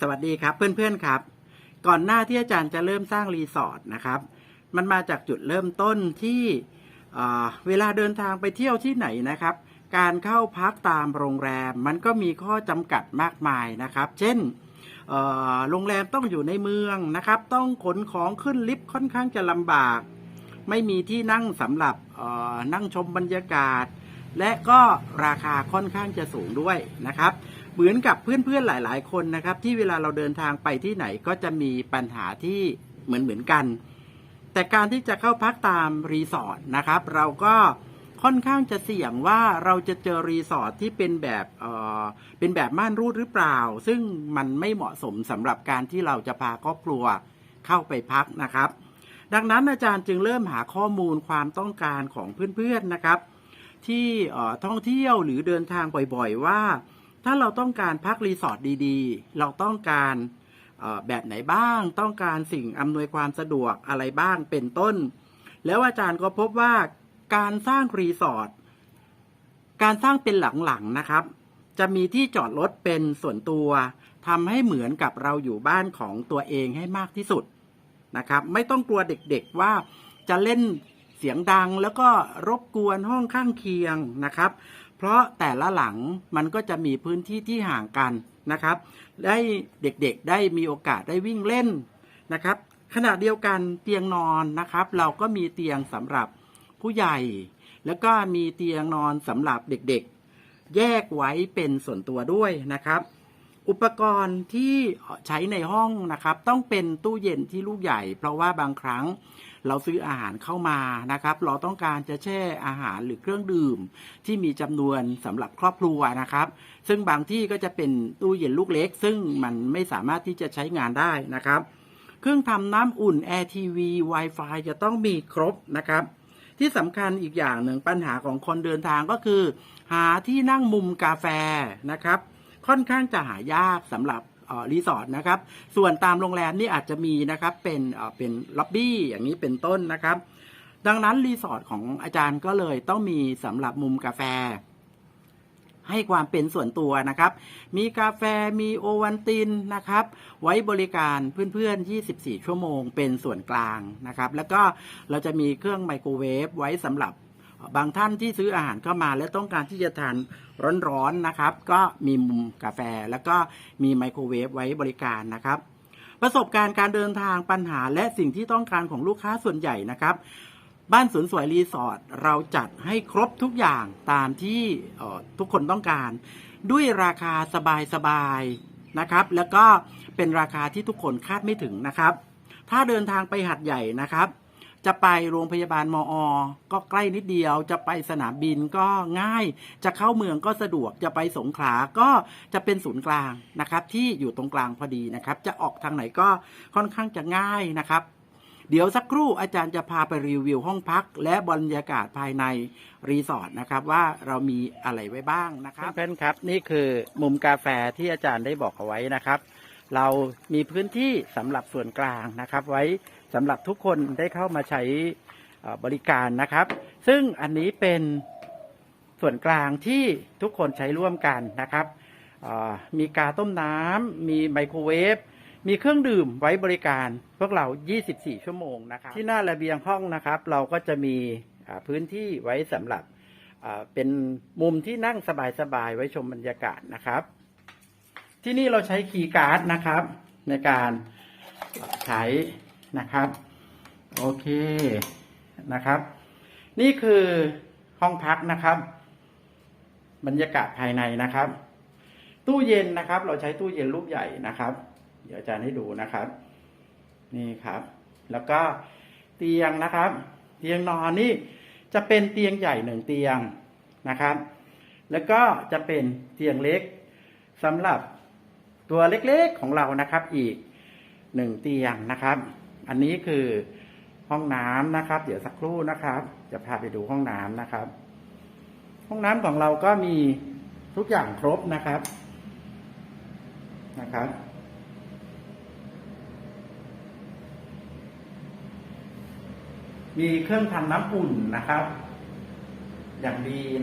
สวัสดีครับเพื่อนๆครับ ก่อนหน้าที่อาจารย์จะเริ่มสร้างรีสอร์ทนะครับ มันมาจากจุดเริ่มต้นที่เวลาเดินทางไปเที่ยวที่ไหนนะครับ การเข้าพักตามโรงแรมมันก็มีข้อจำกัดมากมายนะครับ เช่นโรงแรมต้องอยู่ในเมืองนะครับ ต้องขนของขึ้นลิฟต์ค่อนข้างจะลำบาก ไม่มีที่นั่งสำหรับนั่งชมบรรยากาศ และก็ราคาค่อนข้างจะสูงด้วยนะครับ เหมือนกับเพื่อนๆหลาย ๆ คนนะครับ ที่เวลาเราเดินทางไปที่ไหนก็จะมีปัญหาที่เหมือนเหมือนๆกัน แต่การที่จะเข้าพักตามรีสอร์ทนะครับ เราก็ค่อนข้างจะเสี่ยงว่าเราจะเจอรีสอร์ทที่เป็นแบบเออเป็นแบบม่านรูดหรือเปล่า ซึ่งมันไม่เหมาะสมสำหรับการที่เราจะพาครอบครัวเข้าไปพักนะครับ ดังนั้นอาจารย์จึงเริ่มหาข้อมูลความต้องการของเพื่อนๆนะครับ ที่เอ่อท่องเที่ยวหรือเดินทางบ่อยๆว่า ถ้าเราต้องการพักรีสอร์ทดีๆ เราต้องการแบบไหนบ้าง ต้องการสิ่งอำนวยความสะดวกอะไรบ้างเป็นต้น แล้วอาจารย์ก็พบว่าการสร้างรีสอร์ทการสร้างเป็นหลังๆนะครับ จะมีที่จอดรถเป็นส่วนตัวทำให้เหมือนกับเราอยู่บ้านของตัวเองให้มากที่สุดนะครับ ไม่ต้องกลัวเด็กๆว่าจะเล่น สียงดังแล้วก็รบกวนห้องข้างเคียงนะครับ เพราะแต่ละหลังมันก็จะมีพื้นที่ที่ห่างกันนะครับ ได้เด็กๆได้มีโอกาสได้วิ่งเล่นนะครับขณะเดียวกันเตียงนอนนะครับ เราก็มีเตียงสำหรับผู้ใหญ่ แล้วก็มีเตียงนอนสำหรับเด็กๆ แยกไว้เป็นส่วนตัวด้วยนะครับ อุปกรณ์ที่ใช้ในห้องนะครับ ต้องเป็นตู้เย็นที่ลูกใหญ่ เพราะว่าบางครั้ง เราซื้ออาหารเข้ามานะครับ เราต้องการจะแช่อาหารหรือเครื่องดื่ม ที่มีจำนวนสำหรับครอบครัวนะครับ ซึ่งบางที่ก็จะเป็นตู้เย็นลูกเล็ก ซึ่งมันไม่สามารถที่จะใช้งานได้นะครับ เครื่องทำน้ำอุ่น Air TV Wi-Fi จะต้องมีครบนะครับที่สำคัญอีกอย่างหนึ่งปัญหาของคนเดินทางก็คือ หาที่นั่งมุมกาแฟนะครับ ค่อนข้างจะหายากสำหรับ รีสอร์ทนะครับ ส่วนตามโรงแรมนี่อาจจะมีนะครับ เป็นเป็นล็อบบี้อย่างนี้เป็นต้นนะครับ ดังนั้นรีสอร์ทของอาจารย์ก็เลยต้องมีสำหรับมุมกาแฟ ให้ความเป็นส่วนตัวนะครับ มีกาแฟมีโอวันตินนะครับ ไว้บริการเพื่อนๆ 24 ชั่วโมง เป็นส่วนกลางนะครับ แล้วก็เราจะมีเครื่องไมโครเวฟไว้สำหรับ บางท่านที่ซื้ออาหารเข้ามา และต้องการที่จะทานร้อนๆนะครับ ก็มีมุมกาแฟแล้วก็มีไมโครเวฟไว้บริการนะครับ ประสบการณ์การเดินทางปัญหาและสิ่งที่ต้องการของลูกค้าส่วนใหญ่นะครับบ้านสวนสวยรีสอร์ทเราจัดให้ครบทุกอย่างตามที่ทุกคนต้องการ ด้วยราคาสบายๆนะครับ แล้วก็เป็นราคาที่ทุกคนคาดไม่ถึงนะครับ ถ้าเดินทางไปหัดใหญ่นะครับ จะไปโรงพยาบาลมอ ก็ใกล้นิดเดียว จะไปสนามบินก็ง่าย จะเข้าเมืองก็สะดวก จะไปสงขลาก็จะเป็นศูนย์กลางนะครับ ที่อยู่ตรงกลางพอดีนะครับ จะออกทางไหนก็ค่อนข้างจะง่ายนะครับเดี๋ยวสักครู่อาจารย์จะพาไปรีวิวห้องพัก และบรรยากาศภายในรีสอร์ทนะครับ ว่าเรามีอะไรไว้บ้างนะครับเพื่อนๆครับ นี่คือมุมกาแฟที่อาจารย์ได้บอกเอาไว้นะครับ เรามีพื้นที่สำหรับส่วนกลางนะครับ ไว้สำหรับทุกคนได้เข้ามาใช้บริการนะครับ ซึ่งอันนี้เป็นส่วนกลางที่ทุกคนใช้ร่วมกันนะครับมีกาต้มน้ำมีไมโครเวฟมีเครื่องดื่มไว้บริการพวกเรา 24 ชั่วโมงนะครับ ที่หน้าระเบียงห้องนะครับ เราก็จะมีพื้นที่ไว้สำหรับเป็นมุมที่นั่งสบายๆ ไว้ชมบรรยากาศนะครับ ที่นี่เราใช้คีย์การ์ดนะครับ ในการใช้นะครับ โอเคนะครับ นี่คือห้องพักนะครับ บรรยากาศภายในนะครับ ตู้เย็นนะครับ เราใช้ตู้เย็นลูกใหญ่นะครับ เดี๋ยวอาจารย์ให้ดูนะครับ นี่ครับ แล้วก็เตียงนะครับ เตียงนอนนี่จะเป็นเตียงใหญ่หนึ่งเตียงนะครับ แล้วก็จะเป็นเตียงเล็กสำหรับ ตัวเล็กๆของเรานะครับ อีกหนึ่งเตียงนะครับ อันนี้คือห้องน้ำนะครับ เดี๋ยวสักครู่นะครับ จะพาไปดูห้องน้ำนะครับ ห้องน้ำของเราก็มีทุกอย่างครบนะครับนะครับ มีเครื่องทำน้ำอุ่นนะครับ อย่างดีนะ